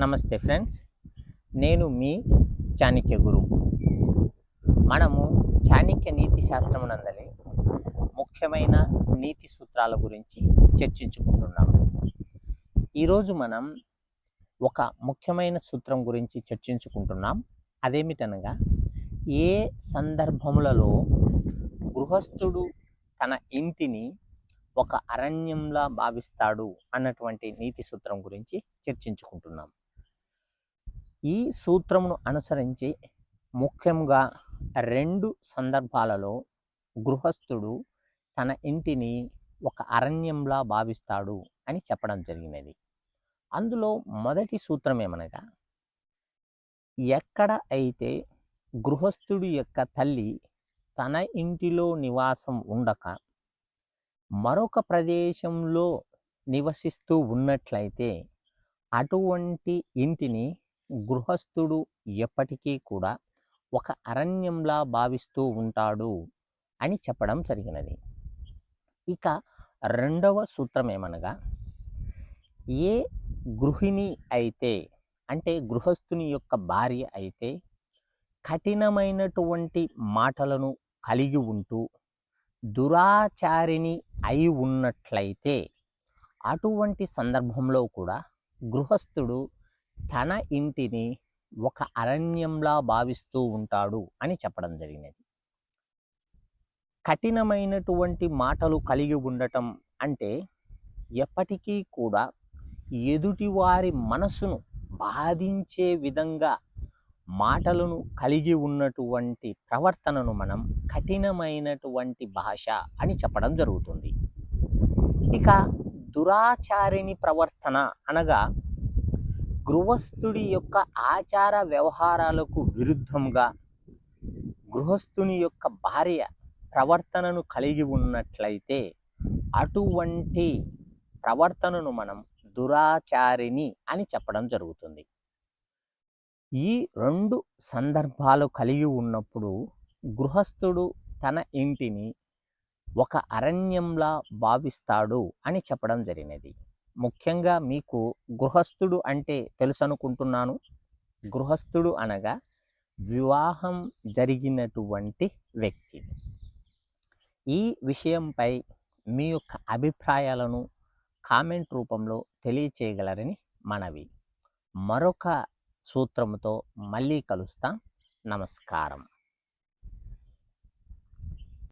నమస్తే ఫ్రెండ్స్. నేను మీ చాణక్య గురు. మనము చాణక్య నీతి శాస్త్రమునందలి ముఖ్యమైన నీతి సూత్రాల గురించి చర్చించుకుంటున్నాము ఈరోజు మనం ఒక ముఖ్యమైన సూత్రం గురించి చర్చించుకుంటున్నాం. అదేమిటనగా ఏ సందర్భములలో గృహస్థుడు తన ఇంటిని ఒక అరణ్యంలా భావిస్తాడు అన్నటువంటి నీతి సూత్రం గురించి చర్చించుకుంటున్నాం. ఈ సూత్రమును అనుసరించి ముఖ్యంగా రెండు సందర్భాలలో గృహస్థుడు తన ఇంటిని ఒక అరణ్యంలా భావిస్తాడు అని చెప్పడం జరిగినది. అందులో మొదటి సూత్రం ఏమనగా ఎక్కడ అయితే గృహస్థుడి యొక్క తల్లి తన ఇంటిలో నివాసం ఉండక మరొక ప్రదేశంలో నివసిస్తూ ఉన్నట్లయితే అటువంటి ఇంటిని గృహస్థుడు ఎప్పటికీ కూడా ఒక అరణ్యంలా భావిస్తూ ఉంటాడు అని చెప్పడం జరిగినది. ఇక రెండవ సూత్రం ఏమనగా ఏ గృహిణి అయితే అంటే గృహస్థుని యొక్క భార్య అయితే కఠినమైనటువంటి మాటలను కలిగి ఉంటూ దురాచారిణి అయి ఉన్నట్లయితే అటువంటి సందర్భంలో కూడా గృహస్థుడు తన ఇంటిని ఒక అరణ్యంలా భావిస్తూ ఉంటాడు అని చెప్పడం జరిగినది. కఠినమైనటువంటి మాటలు కలిగి ఉండటం అంటే ఎప్పటికీ కూడా ఎదుటివారి మనసును బాధించే విధంగా మాటలను కలిగి ఉన్నటువంటి ప్రవర్తనను మనం కఠినమైనటువంటి భాష అని చెప్పడం జరుగుతుంది. ఇక దురాచారిణి ప్రవర్తన అనగా గృహస్థుడి యొక్క ఆచార వ్యవహారాలకు విరుద్ధంగా గృహస్థుని యొక్క భార్య ప్రవర్తనను కలిగి ఉన్నట్లయితే అటువంటి ప్రవర్తనను మనం దురాచారిణి అని చెప్పడం జరుగుతుంది. ఈ రెండు సందర్భాలు కలిగి ఉన్నప్పుడు గృహస్థుడు తన ఇంటిని ఒక అరణ్యంలా భావిస్తాడు అని చెప్పడం జరిగినది. ముఖ్యంగా మీకు గృహస్థుడు అంటే తెలుసు అనుకుంటున్నాను గృహస్థుడు అనగా వివాహం జరిగినటువంటి వ్యక్తి. ఈ విషయంపై మీ యొక్క అభిప్రాయాలను కామెంట్ రూపంలో తెలియచేయగలరని మనవి. మరొక సూత్రముతో మళ్ళీ కలుస్తాం. నమస్కారం.